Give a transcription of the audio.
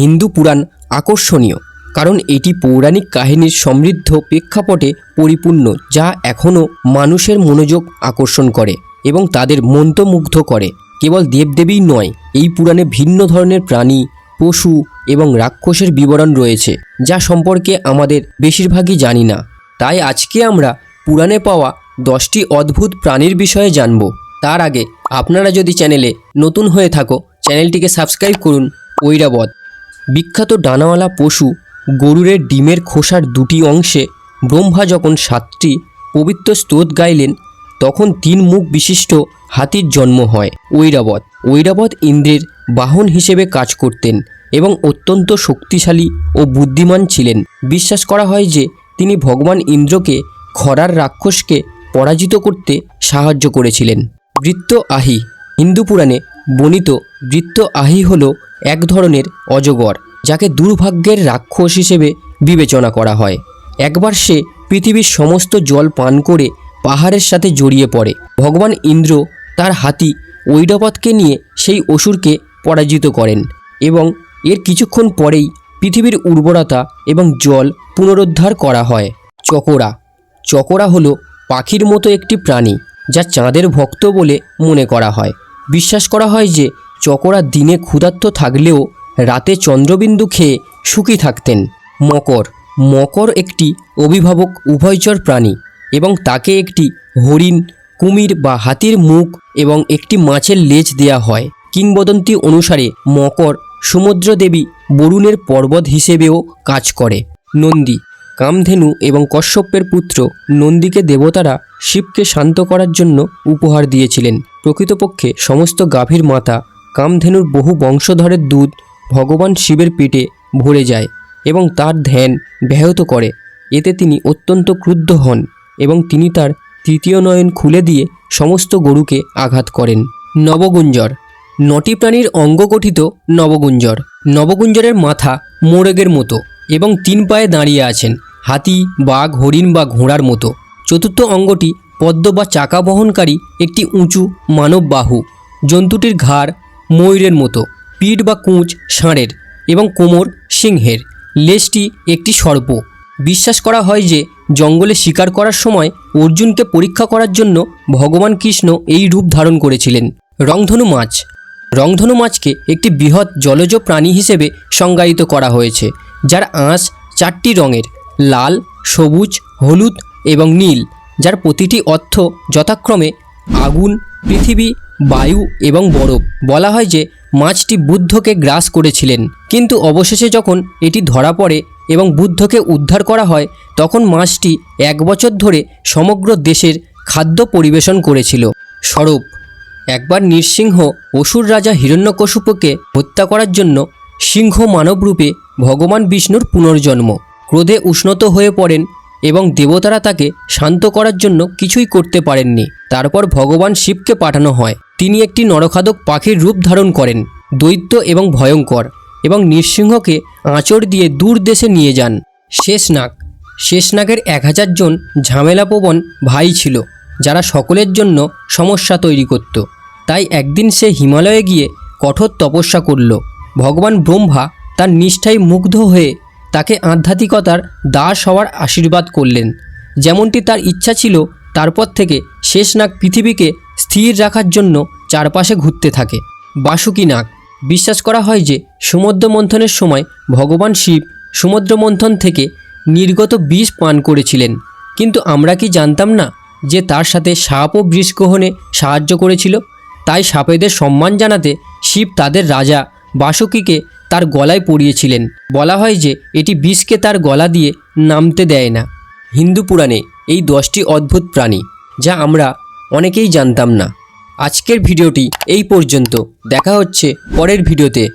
হিন্দু পুরাণ আকর্ষণীয়, কারণ এটি পৌরাণিক কাহিনীর সমৃদ্ধ প্রেক্ষাপটে পরিপূর্ণ, যা এখনও মানুষের মনোযোগ আকর্ষণ করে এবং তাদের মন্ত্রমুগ্ধ করে। কেবল দেবদেবীই নয়, এই পুরাণে ভিন্ন ধরনের প্রাণী, পশু এবং রাক্ষসের বিবরণ রয়েছে, যা সম্পর্কে আমাদের বেশিরভাগই জানি না। তাই আজকে আমরা পুরাণে পাওয়া দশটি অদ্ভুত প্রাণীর বিষয়ে জানব। তার আগে আপনারা যদি চ্যানেলে নতুন হয়ে থাকো, চ্যানেলটিকে সাবস্ক্রাইব করুন ঐরাবত। বিখ্যাত ডানাওয়ালা পশু গরুরের ডিমের খোসার দুটি অংশে ব্রহ্মা যখন সাতটি পবিত্র স্তোত গাইলেন, তখন তিন মুখ বিশিষ্ট হাতির জন্ম হয়। ঐরাবত। ঐরাবত ইন্দ্রের বাহন হিসেবে কাজ করতেন এবং অত্যন্ত শক্তিশালী ও বুদ্ধিমান ছিলেন। বিশ্বাস করা হয় যে, তিনি ভগবান ইন্দ্রকে খরার রাক্ষসকে পরাজিত করতে সাহায্য করেছিলেন। বৃত্ত আহি। হিন্দু পুরাণে বর্ণিত বৃত্ত আহি হল এক ধরনের অজগর, যাকে দুর্ভাগ্যের রাক্ষস হিসেবে বিবেচনা করা হয়। একবার সে পৃথিবীর সমস্ত জল পান করে পাহাড়ের সাথে জড়িয়ে পড়ে। ভগবান ইন্দ্র তার হাতি ঐরাবতকে নিয়ে সেই অসুরকে পরাজিত করেন এবং এর কিছুক্ষণ পরেই পৃথিবীর উর্বরতা এবং জল পুনরুদ্ধার করা হয়। চকোরা। চকোরা হলো পাখির মতো একটি প্রাণী, যা চাঁদের ভক্ত বলে মনে করা হয়। বিশ্বাস করা হয় যে চকরা দিনে ক্ষুধার্ত থাকলেও রাতে চন্দ্রবিন্দু খেয়ে সুখী থাকতেন। মকর। মকর একটি অভিভাবক উভয়চর প্রাণী এবং তাকে একটি হরিণ, কুমির বা হাতির মুখ এবং একটি মাছের লেজ দেয়া হয়। কিংবদন্তি অনুসারে মকর সমুদ্র দেবী বরুণের পর্বত হিসেবেও কাজ করে। নন্দী। কামধেনু এবং কশ্যপের পুত্র নন্দীকে দেবতারা শিবকে শান্ত করার জন্য উপহার দিয়েছিলেন। প্রকৃতপক্ষে সমস্ত গাভীর মাতা কামধেনুর বহু বংশধরের দুধ ভগবান শিবের পেটে ভরে যায় এবং তার ধ্যান ব্যাহত করে। এতে তিনি অত্যন্ত ক্রুদ্ধ হন এবং তিনি তার তৃতীয় নয়ন খুলে দিয়ে সমস্ত গরুকে আঘাত করেন। নবগুঞ্জর নটি প্রাণীর অঙ্গ গঠিত নবগুঞ্জর। নবগুঞ্জরের মাথা মোরগের মতো এবং তিন পায়ে দাঁড়িয়ে আছেন। হাতি, বাঘ, হরিণ বা ঘোড়ার মতো। চতুর্থ অঙ্গটি পদ্ম বা চাকা বহনকারী একটি উঁচু মানব বাহু জন্তুটির ঘাড় ময়ূরের মতো, পিঠ বা কুঁচ ষাঁড়ের এবং কোমর সিংহের। লেজটি একটি সর্প। বিশ্বাস করা হয় যে, জঙ্গলে শিকার করার সময় অর্জুনকে পরীক্ষা করার জন্য ভগবান কৃষ্ণ এই রূপ ধারণ করেছিলেন, রংধনু মাছ। রংধনু মাছকে একটি বৃহৎ জলজ প্রাণী হিসেবে সংজ্ঞায়িত করা হয়েছে, যার আঁশ চারটি রঙের। লাল, সবুজ, হলুদ এবং নীল, যার প্রতিটি অর্থ যথাক্রমে আগুন, পৃথিবী, বায়ু এবং বরফ। বলা হয় যে মাছটি বুদ্ধকে গ্রাস করেছিলেন। কিন্তু অবশেষে যখন এটি ধরা পড়ে এবং বুদ্ধকে উদ্ধার করা হয়, তখন মাছটি এক বছর ধরে সমগ্র দেশের খাদ্য পরিবেশন করেছিল। স্বরূপ, একবার নৃসিংহ অসুর রাজা হিরণ্যকশুপুকে হত্যা করার জন্য সিংহ মানবরূপে ভগবান বিষ্ণুর পুনর্জন্ম। ক্রোধে উষ্ণত হয়ে পড়েন এবং দেবতারা তাকে শান্ত করার জন্য কিছুই করতে পারেননি। তারপর ভগবান শিবকে পাঠানো হয়। তিনি একটি নরখাদক পাখির রূপ ধারণ করেন, দৈত্য এবং ভয়ঙ্কর, এবং নৃসিংহকে আঁচড় দিয়ে দূর দেশে নিয়ে যান। শেষনাগ। শেষনাগের এক হাজার জন ঝামেলাপ্রবণ ভাই ছিল, যারা সকলের জন্য সমস্যা তৈরি করত। তাই একদিন সে হিমালয়ে গিয়ে কঠোর তপস্যা করল। ভগবান ব্রহ্মা তার নিষ্ঠায় মুগ্ধ হয়ে তাকে আধ্যাত্মিকতার দাস হওয়ার আশীর্বাদ করলেন। যেমনটি তার ইচ্ছা ছিল, তারপর থেকে শেষনাগ পৃথিবীকে স্থির রাখার জন্য চারপাশে ঘুরতে থাকে। বাসুকি নাগ। বিশ্বাস করা হয় যে, সমুদ্র মন্থনের সময় ভগবান শিব সমুদ্র মন্থন থেকে নির্গত বিষ পান করেছিলেন। কিন্তু আমরা কি জানতাম না যে তার সাথে সাপও বৃষ গ্রহণে সাহায্য করেছিল? তাই সাপেদের সম্মান জানাতে শিব তাদের রাজা বাসুকীকে তার গলায় পরিয়েছিলেন বলা হয় যে এটি বিষকে তার গলা দিয়ে নামতে দেয় না। হিন্দু পুরাণে এই দশটি অদ্ভুত প্রাণী, যা আমরা অনেকেই জানতাম না। আজকের ভিডিওটি এই পর্যন্ত। দেখা হচ্ছে পরের ভিডিওতে।